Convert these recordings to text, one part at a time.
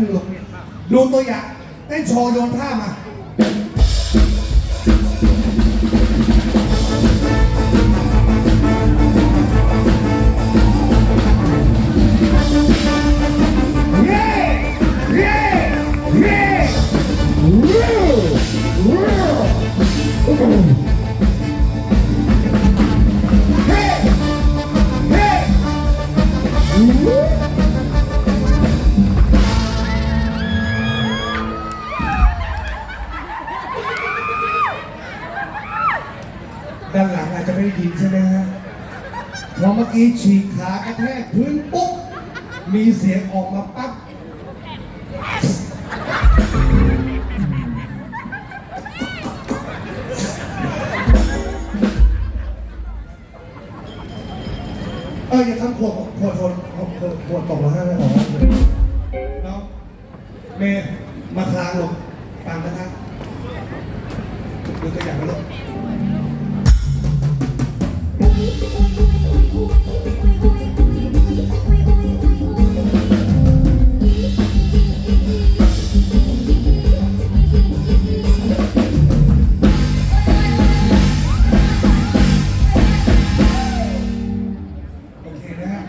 เป็นหนึ่งลูกดูตัวอย่างเต้นโชว์โยนท่ามา นใช่ไหมฮะเพราะเมื่อกี้ฉีกขากระแทกพื้นปุ๊บ มีเสียงออกมาปั๊บ เอออย่าทำขวดขวดขวดขวดขวดขวดตกมาให้เลยอ๋อเนาะเมย์มาคลางลงตามนะครับดูตัวอย่าง โอเคนะฮะ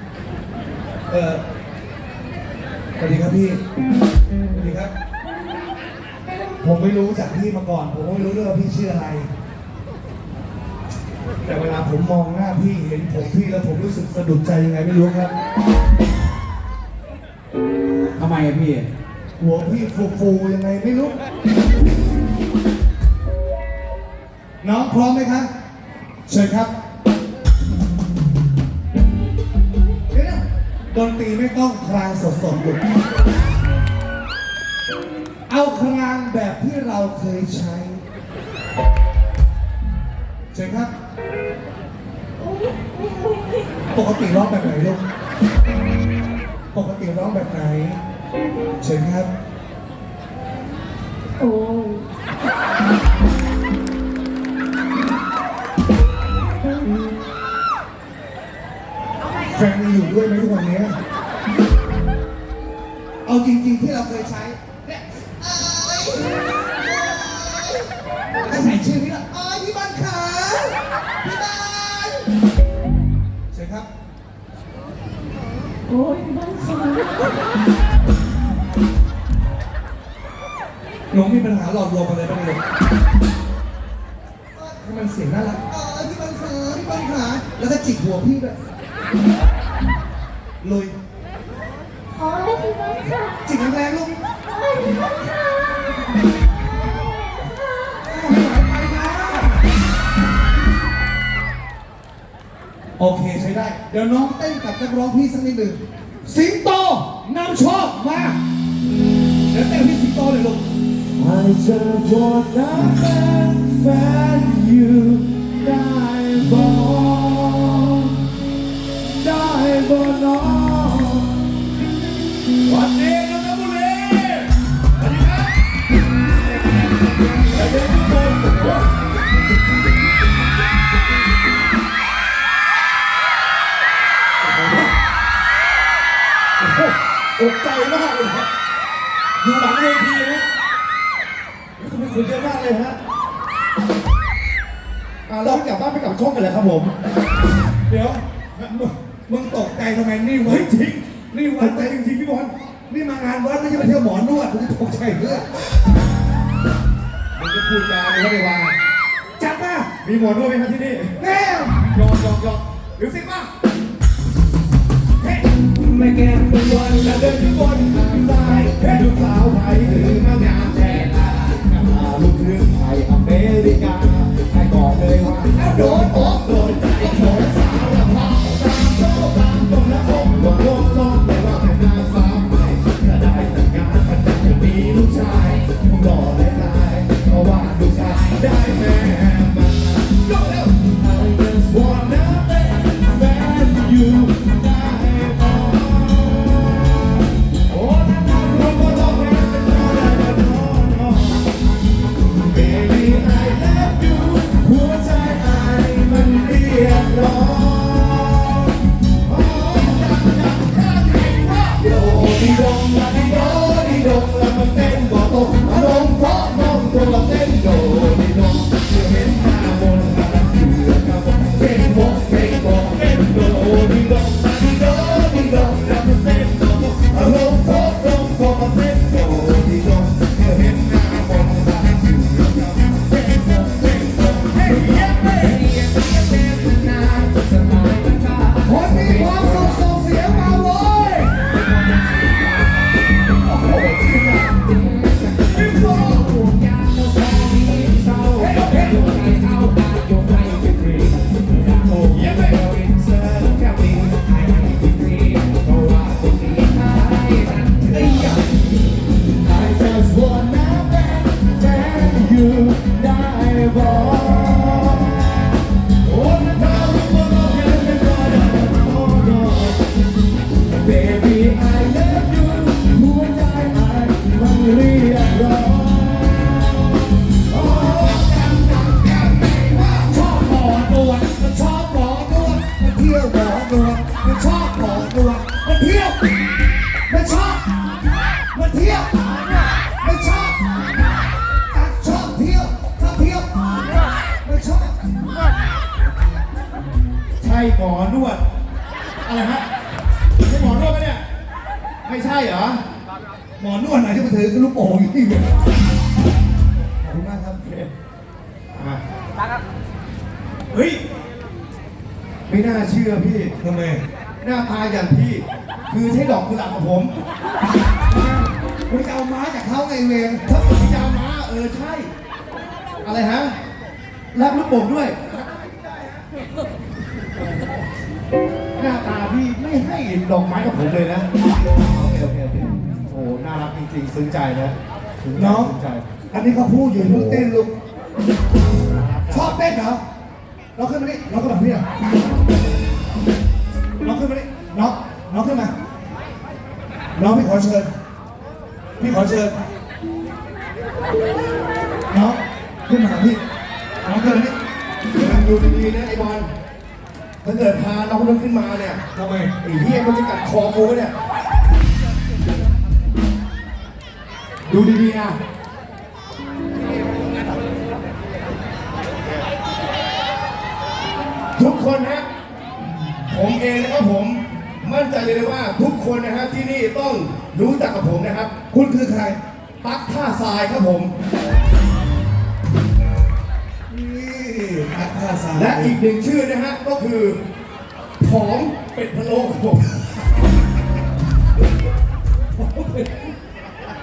เออสวัสดีครับพี่สวัสดีครับ ผมไม่รู้จักพี่มาก่อน ผมก็ไม่รู้ด้วยว่าพี่ชื่ออะไร แต่เวลาผมมองหน้าพี่เห็นผมพี่แล้วผมรู้สึกสะดุดใจยังไงไม่รู้ครับ หัวพี่ฟูฟูๆยังไงไม่รู้ น้องพร้อมไหมครับเชิญครับ เดี๋ยวนะดนตรีไม่ต้องคลางสดๆหยุดเอาคลางแบบที่เราเคยใช้ เชิญครับ ปกติร้องแบบไหนลูก ปกติร้องแบบไหน เชิญครับ โอ้ยแฟนยังอยู่ด้วยไหมทุกวันนี้ เอาจริงๆที่เราเคยใช้เนี่ยเอ้ยให้ใส่ชื่อพี่ละอ้อยพี่บันขาพี่บันเชิญครับ โอ้ย หาหลอดลวงอะไรบ้างเลยให้มันเสียงน่ารักอ้อยพี่บันขาพี่บันขาแล้วก็จิกหัวพี่ด้วยลุยโอ้ยที่บ้านขาจิกแรงๆลูกโอ้ยที่บ้านขาโอเคใช้ได้ เดี๋ยวน้องเต้นกับนักร้องพี่สักนิดหนึ่งสิงโตนำโชอบมา เดี๋ยวเต้นพี่สิงโตเลยลูก I just wanna เป็นแฟนอยู่ได้บ่ได้บ่น้องวันนี้นนทบุรีสวัสดีครับสวัสดีทุกคนโอ้โหอกใจมากเลยอยู่หลังเวที คนเยอะมากเลยฮะอ่าเราไม่กลับบ้านไม่กลับช่องกันเลยครับผม เดี๋ยวมึงมึงตกใจทำไมนี่วัเฮ้ดยจริง นี่วัวันนใจจริงๆพี่บอลนี่มางานวัดไม่ใช่มาเที่ยวหมอนวดมึงจะตกใจเพื่อมึงจะพูดจาอะไรก็ไม่ว่าจัดมามีหมอนวดไหมครับที่นี่แน่ยอมยอมยอมหรือสิมาเฮ้ไม่แก้มเป็นวันและเดินอยู่บนทางซ้ายแค่ดูสาวไทยหรือมางามแท้ตาห อเมริกาให้บอกเลยว่าโดนอกโดนใจโดน ช่หมอนวด อะไรฮะใช่หมอนวดไหมเนี่ย ไม่ใช่เหรอ หมอนวดไหนที่มาถือลูกโป่งอยู่ที่เดียวขอบคุณมากครับอะเฮ้ย ไม่น่าเชื่อพี่ ทำไม หน้าตาอย่างพี่ คือใช้ดอกกุหลาบกับผมคุณจะเอาไม้จากเขาไงเวรถ้าผมยาวม้าเออใช่ อะไรฮะรับลูกโป่งด้วย หน้าตาพี่ไม่ให้ดอกไม้กับผมเลยนะโอเคโอเคโอเคโอ้น่ารักจริงๆซึ้งใจนะซึ้งใจน้องซึ้งใจอันนี้เขาพูดอยู่ลูกเต้นลูกชอบเต้นเหรอน้องขึ้นมานี่น้องขึ้นมาพี่อะน้องขึ้นมานี่น้องน้องขึ้นมาน้องพี่ขอเชิญพี่ขอเชิญน้องขึ้นมาหาพี่น้องขึ้นมานี่กำลังดูดีๆนะไอ้บอล ถ้าเกิดพาน้องนั้นขึ้นมาเนี่ยทำไมไอ้เหี้ยมันจะกัดคอกูไหมเนี่ย ดูดีๆนะทุกคนฮะ ผมเองนะครับผม มั่นใจเลยนะว่าทุกคนนะฮะที่นี่ต้องรู้จักกับผมนะครับ คุณคือใครปักท่าทรายครับผมาสาและอีกหนึ่งชื่อนะฮะก็คือผอมเป็ดพะโล้ครับผม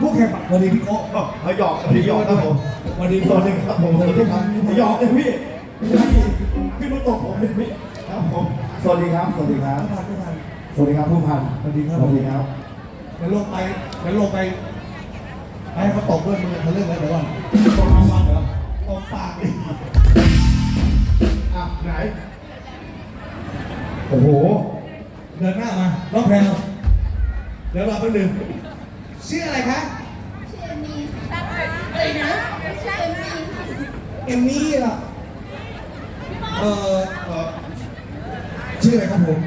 ผู้แข่งขันวันนี้พี่โก้เอาหยอกเอาหยอกครับผมวันนี้สวัสดีครับผมสวัสดีครับหยอกเลยพี่ขึ้นมาตกผมเลยพี่ครับผมสวัสดีครับสวัสดีครับผู้พันผู้พันสวัสดีครับผู้พันสวัสดีครับสวัสดีครับเดี๋ยวลงไปเดี๋ยวลงไปให้เขาตบด้วยมือทะลึ่งแล้วเดี๋ยวก่อนตกรางวัลเหรอตบปากดิ อะไหน โอ้โห เดินหน้ามาน้องแพรวเดี๋ยวรอแป๊บนึงชื่ออะไรคะ ชื่อเอมี่ค่ะอะไรนะชื่อเอมี่ค่ะเอมมี่เหรอเออเออชื่ออะไรครับผม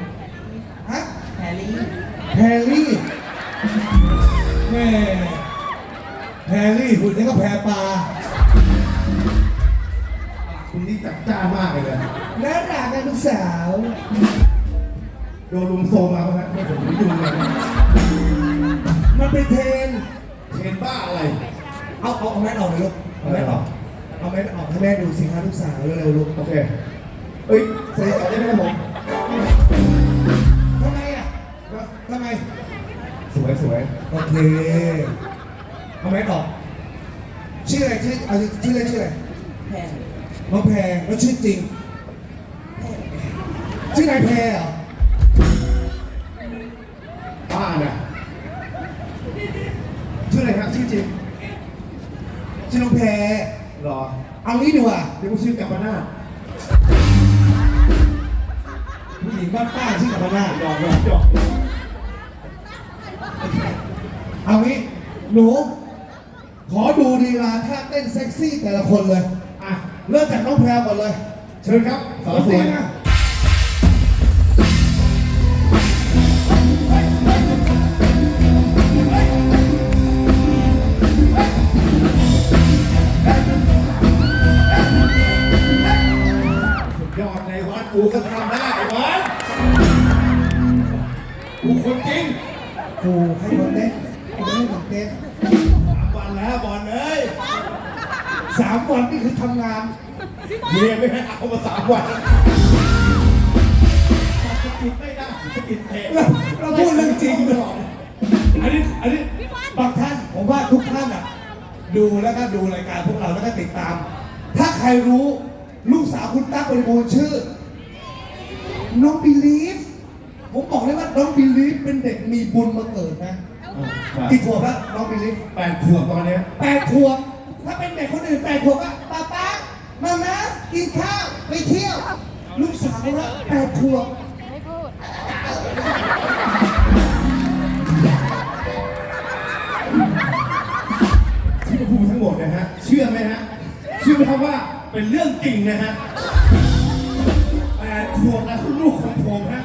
ฮะ แฮร์รี่แพรรี่แม่แพรรี่คุณนี่ก็แพรปลาคุณนี่ จัดจ้านมากเลยนะน่ารักนะลูกสาวโดนลุมโซมมาไหมฮะไม่ผมไม่ยุ่งเลยนะมันเป็นเทรนเห็นบ้าอะไร เอาเอาเอาแม่ออกเลยลูกเอาแม่ออกเอาแม่ออกให้แม่ดูสิคะลูกสาวเร็วๆลูกโอเคเอ้ยเสร็จแล้วได้ไหมครับผมทำไมอะทำไม สวยสวยโอเคเอาแม่ออกชื่ออะไรชื่อเอาชื่อเล่นชื่ออะไร แพร น้องแพรแล้วชื่อจริง ชื่อนายแพรเหรอบ้าน่ะชื่ออะไรครับชื่อจริง ชื่อน้องแพรหรอ เอางี้ดีกว่าเดี๋ยวกูชื่อกัปปนาทผู้หญิงบ้านป้าชื่อกับมานาหยอกหยอกหยอกเอางี้หนูขอดูดีลาท่าเต้นเซ็กซี่แต่ละคนเลยอะ เริ่มจากน้องแพรวก่อนเลย เชิญครับสองเสียนะยอดในวัดกูก็ทำได้ไอ้วัดกูคนจริงกูให้บอลเต็นกให้บอลเต็นสามวันแล้วบอลเลย สามวันนี่คือทำงานเมียไม่ให้เอามาสามวันสกิดไม่ได้สกิดเตะเราเราพูดเรื่องจริงเลยอันนี้อันนี้บางท่านผมว่าทุกท่านอะ ดูแล้วก็ดูรายการพวกเราแล้วก็ติดตาม ถ้าใครรู้ลูกสาวคุณตั๊กบริบูรณ์ชื่อ น้องบิลีฟผมบอกเลยว่าน้องบิลีฟเป็นเด็กมีบุญมาเกิดนะกี่ขวบแล้วน้องบิลีฟแปดขวบตอนเนี้ยแปดขวบ ถ้าเป็นเด็กคนอื่นแปดขวบก็ป้าป้ามานะกินข้าวไปเที่ยว ลูกสาวละแปดขวบที่พูดทั้งหมดนะฮะ เชื่อไหมฮะ เชื่อไหมครับว่าเป็นเรื่องจริงนะฮะแปดขวบแล้วลูกของผมฮะ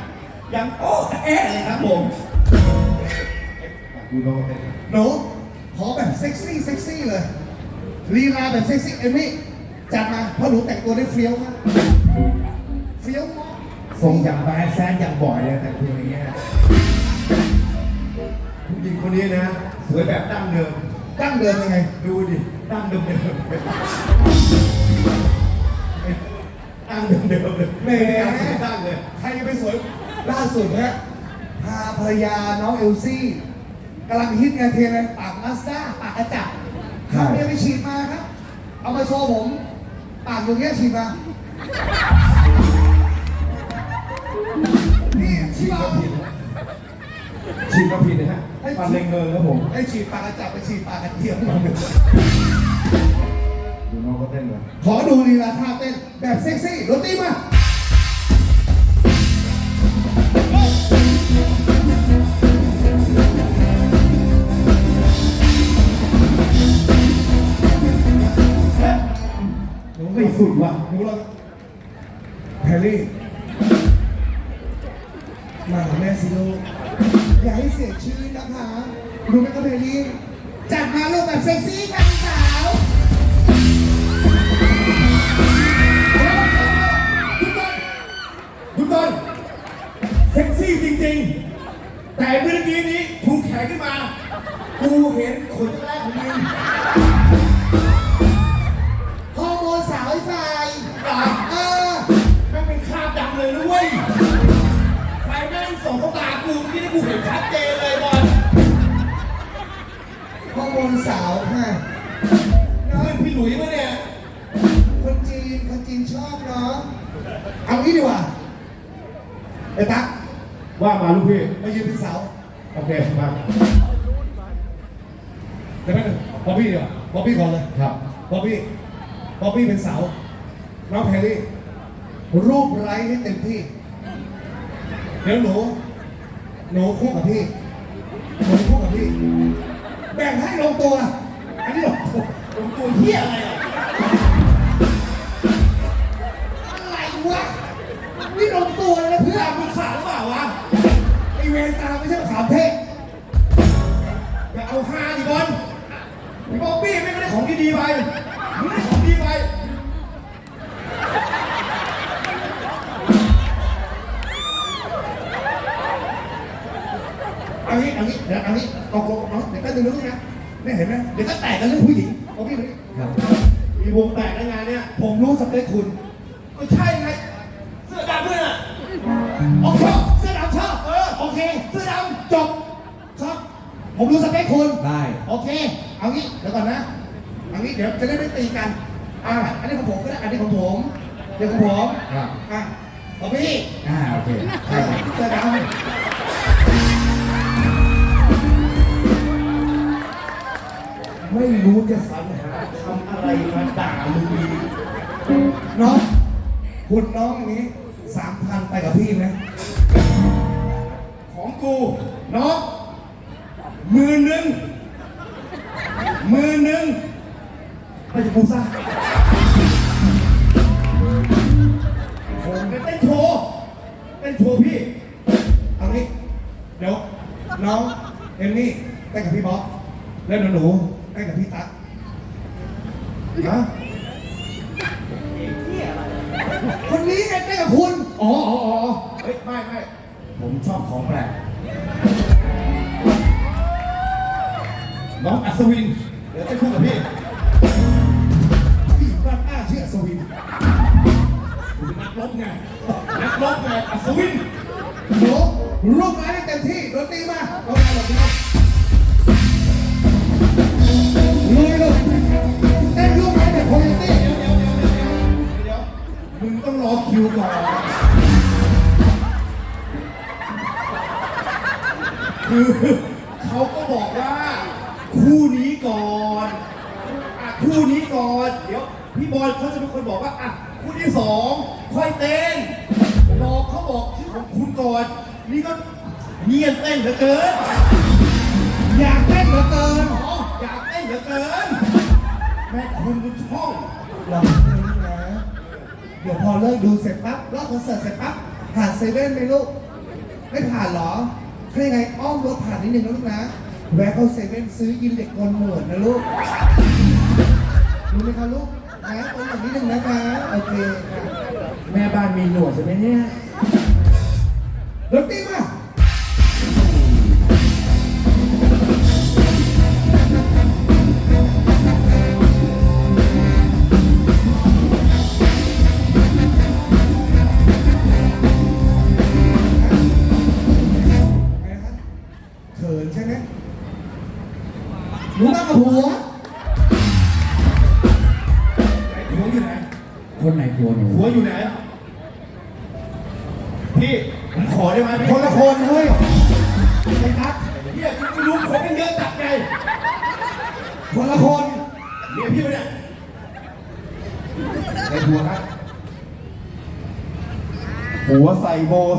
ยังโอ้แอะเลยครับผมดูน้องเต้นหนูขอแบบเซ็กซี่เซ็กซี่เลย ลีลาแบบเซ็กซี่เอมี่จัดมาเพราะหนูแต่งตัวได้เฟี้ยวมากเฟี้ยวมากทรงอย่างแบดแซดอย่างบ่อยเลยแต่งตัวอย่างเงี้ยผู้หญิงคนนี้นะสวยแบบดั้งเดิม ตั้งเดิมยังไง ดูดิดั้งเดิมเดิมดั้งเดิมเดิมเลยแหมดั้งเลยใครจะไปสวยล่าสุดฮะพาภรรยาน้องเอลซี่กำลังฮิตไงเทรนอะไรปากมาสด้าปากกระจับ ทำเนี่ยไปฉีดมาครับ เอามาโชว์ผมปากอย่างเงี้ยฉีดมา นี่ฉีที่ดเราก็ผิดนะฉีดก็ผิดนะฮะฟันเล็งเงินครับผมไอ้ฉีดปากกระจับไปฉีดปากกระเทียมมาดูน้องเขาเต้นเลยขอดูลีลาท่าเต้นแบบเซ็กซี่ดนตรีมา สุดว่ะดูแล้วแพรรี่ มาหาแม่สิลูกอย่าให้เสียชื่อนะคะรู้ไหมครับแพรรี่ จัดมาลูกแบบเซ็กซี่ค่ะสาวคุณต้นเซ็กซี่จริงๆ แต่เมื่อกี้นี้ถูกแขนขึ้นมา กูเห็นขนแรกของมึง เลยนะเว้ยไฟแม่งส่องเข้าตากูที่นี่กูเห็นชัดเจนเลยบอลฮอร์โมนสาวค่ะเพื่อนพี่หลุยส์ปะเนี่ย คนจีน คนจีนชอบเนาะ เอางี้ดีกว่าไอ้ตั๊กว่ามาลูกพี่ มายืนเป็นเสาโอเค มาเดี๋ยวแป๊บนึงบอบบี้ดีกว่าบอบบี้ก่อนเลย ครับบอบบี้บอบบี้เป็นเสาน้องแพรรี่ รูปไร้ให้เต็มที่ เดี๋ยวหนูหนูคู่กับพี่หนูคู่กับพี่ แบ่งให้ลงตัว อันนี้ลงตัวลงตัวเฮียอะไรอะอะไรวะนี่ลงตัวเลยนะเพื่อนนมึงขาดหรือเปล่าวะไอเวรตาไม่ใช่ขาเทศอย่าเอาฮาดิบอลไอบ๊อบบี้ไม่ได้ของดีๆไป ดี๋ยวเอางี้ตกลงเนาะเดี๋ยวก็จะรู้นะเนี่ยเห็นไหมเดี๋ยวก็แตกกันเรื่องผู้หญิงโอเคไหมมีวงแตกในงานเนี่ย ผมรู้สเปคคุณก็ใช่ไงเสื้อดำด้วยน่ะโอเคเสื้อดำชอบเออโอเค เสื้อดำจบชอบผมรู้สเปคคุณได้โอเค เอางี้เดี๋ยวก่อนนะเอางี้เดี๋ยวจะได้ไม่ตีกันอ่าอันนี้ของผมก็ได้อันนี้ของผมเดี๋ยวของผมครับอะของพี่อ่าโอเคเออเสื้อดำ ไม่รู้จะสรรหาคำอะไรมาด่ามึงดีน้องคุณน้องอย่างนี้สามพันไปกับพี่ไหมของกูน้องมือหนึ่งมือหนึ่งไม่จะกูซ่าผมไปเต้นโชว์เต้นโชว์พี่เอางี้เดี๋ยวน้องเอมมี่เต้นกับพี่บ๊อบแล้วหนูหนู เต้นกับพี่ตั๊กฮะคนนี้ไงเต้นกับคุณ อ๋ออ๋ออ๋อเฮ้ย ไม่ไม่ผมชอบของแปลก น้องอัศวิน เดี๋ยวจะคู่กับพี่ พี่บ้านหน้าเชื่อสวินคุณเป็นนักรบไง นักรบไงอัศวินโน้ร่วมงานให้เต็มที่ดนตรีมาเรางานแบบ ลุยเลยเต้นร่วมงานแบบโคโยตี้เดี๋ยวเดี๋ยวเดี๋ยวเดี๋ยวเดี๋ยวมึงต้องรอคิวก่อนคือเขาก็บอกว่าคู่นี้ก่อนอะคู่นี้ก่อน เดี๋ยวพี่บอลเขาจะเป็นคนบอกว่าอะคู่ที่สองค่อยเต้นบอเขาบอกชื่อของคุณก่อน นี่ก็เนียนเต้นเหลือเกิน อยากเต้นเหลือเกิน เต้นเหลือเกิน แม่คุณดูช่องลองเพลงนะ เดี๋ยวพอเลิกดูเสร็จปั๊บรอบคอนเสิร์ตเสร็จปั๊บผ่านเซเว่นไหมลูก ไม่ผ่านเหรอถ้ายังไงอ้อมรถผ่านนิดนึงนะลูกนะ แวะเข้าเซเว่นซื้อยินเหล็กกลหนวดนะลูก รู้ไหมคะลูกนะตรงแบบนิดนึงนะคะโอเคค่ะแม่บ้านมีหนวดใช่ไหมเนี่ยรถตีมา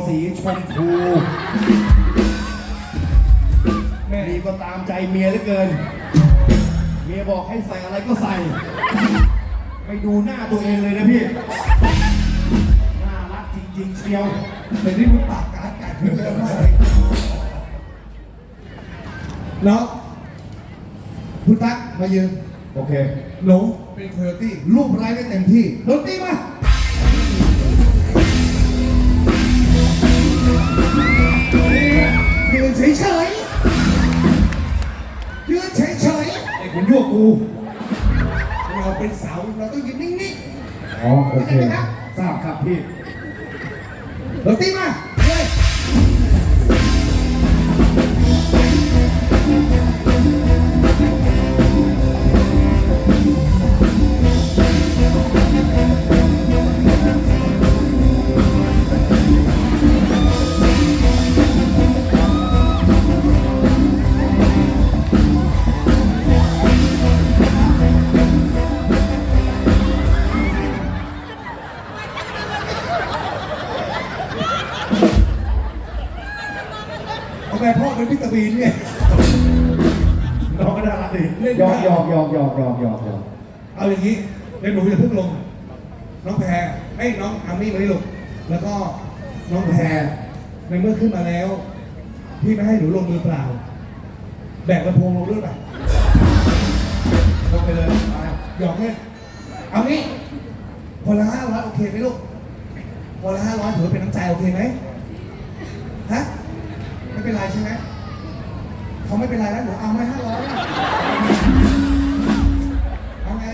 สีชมพูแม่ดีก็ตามใจเมียเหลือเกิน เมียบอกให้ใส่อะไรก็ใส่ไม่ดูหน้าตัวเองเลยนะพี่ น่ารักจริงๆเชียวแต่นี่มึงปากกากัดเยอะมากเลยแล้วคุณตั๊กมายืนโอเคหนูเป็นโคโยตี้รูปร้ายได้เต็มที่ดนตรีมา กูๆเราเป็นเสาเราต้องยืนนิ่งอ๋อโอเคทราบครับพี่ๆดนตรีมา เลยเอาแม่พ่อเป็นพิตาบีนเนี่ยน้องก็น่ารักดีเล่นหยอกหยอกหยอกหยอกหยอกหยอกหยอกเอาอย่างนี้เดี๋ยวหนูจะเพิ่งลง น้องแพรไอ้ยน้องอามี่มานี่ลูกแล้วก็น้องแพรในเมื่อขึ้นมาแล้ว พี่ไม่ให้หนูลงมือเปล่า แบกลำโพงลงด้วยไปลงไปเลยไปหยอกเล่นเอางี้คนละห้าร้อยโอเคไหมลูกคนละห้าร้อยถือว่าเป็นน้ำใจโอเคไหมฮะไม่ เป็นไรใช่ไหมเขาไม่เป็นไรแล้วหนูเอาไหมห้าร้อยเอาไง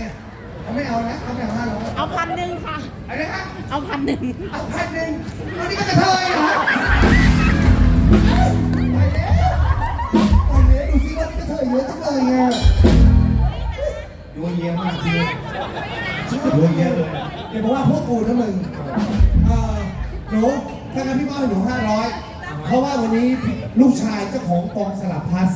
เขาไม่เอานะเขาไม่เอาห้าร้อยเอาพันหนึ่งค่ะ อะไรนะเอาพันหนึ่งเอาพันหนึ่งอันนี้ก็กระเทยเหรอไปแล้วไปแล้วดูสิว่านี่กระเทยเยอะจังเลยอะยัวเยี่ยมมากพี่ยัวเยี่ยมเลยอย่าบอกว่าพวกกูนะมึงเออหนูถ้างั้นพี่มอบให้หนูห้าร้อย เพราะว่าวันนี้ลูกชายเจ้าของกองสลับพลัส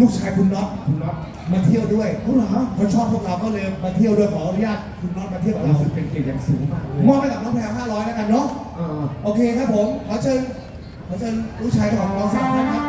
ลูกชายคุณน็อตคุณน็อตมาเที่ยวด้วยเขาเหรอเขาชอบพวกเราก็เลยมาเที่ยวด้วยขออนุญาตคุณน็อตมาเที่ยวกับรู้เราสึกเป็นเกียรติอย่างสูงมากเลยมอบให้กับน้องแพรห้าร้อยแล้วกันเนาะเออโอเคครับผม ขอเชิญ ขอเชิญลูกชายของเราสามท่านครับ